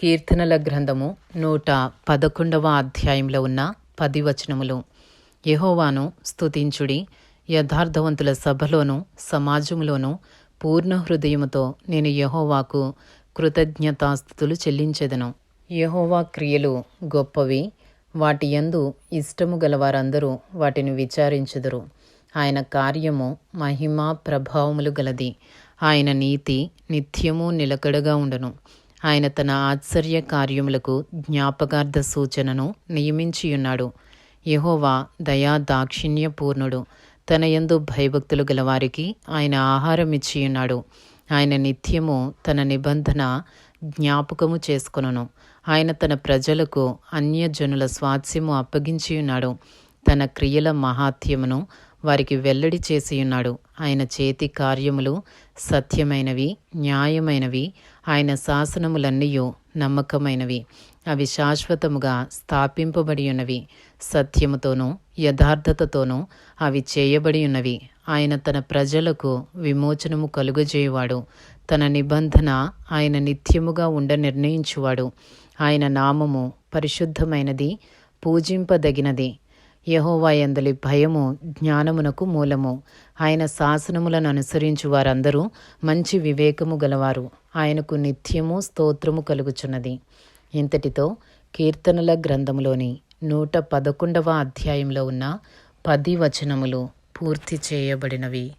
కీర్తనల గ్రంథము నూట పదకొండవ అధ్యాయంలో ఉన్న పది వచనములు స్తుతించుడి. యథార్థవంతుల సభలోను సమాజములోను పూర్ణ హృదయముతో నేను యహోవాకు కృతజ్ఞతాస్థుతులు చెల్లించెదను. యహోవా క్రియలు గొప్పవి. వాటి యందు ఇష్టము గలవారందరూ వాటిని విచారించుదురు. ఆయన కార్యము మహిమ ప్రభావములు గలది. ఆయన నీతి నిత్యము నిలకడగా ఉండను. ఆయన తన ఆశ్చర్య కార్యములకు జ్ఞాపకార్థ సూచనను నియమించియున్నాడు. యహోవా దయా దాక్షిణ్య పూర్ణుడు తన యందు భయభక్తులు గలవారికి ఆయన ఆహారం ఇచ్చియున్నాడు. ఆయన నిత్యము తన నిబంధన జ్ఞాపకము చేసుకొనును. ఆయన తన ప్రజలకు అన్యజనుల స్వాస్యము అప్పగించియున్నాడు. తన క్రియల మహాత్యమును వారికి వెల్లడి చేసియున్నాడు. ఆయన చేతి కార్యములు సత్యమైనవి న్యాయమైనవి. ఆయన శాసనములన్నీ నమ్మకమైనవి. అవి శాశ్వతముగా స్థాపింపబడి ఉన్నవి సత్యముతోనూ యథార్థతతోనూ అవి చేయబడి ఉన్నవి ఆయన తన ప్రజలకు విమోచనము కలుగజేయువాడు. తన నిబంధన ఆయన నిత్యముగా ఉండ నిర్ణయించువాడు. ఆయన నామము పరిశుద్ధమైనది పూజింపదగినది. యహోవాయందలి భయము జ్ఞానమునకు మూలము. ఆయన శాసనములను అనుసరించు వారందరూ మంచి వివేకము గలవారు. ఆయనకు నిత్యము స్తోత్రము కలుగుచున్నది. ఇంతటితో కీర్తనల గ్రంథములోని నూట పదకొండవ అధ్యాయంలో ఉన్న పది వచనములు పూర్తి చేయబడినవి.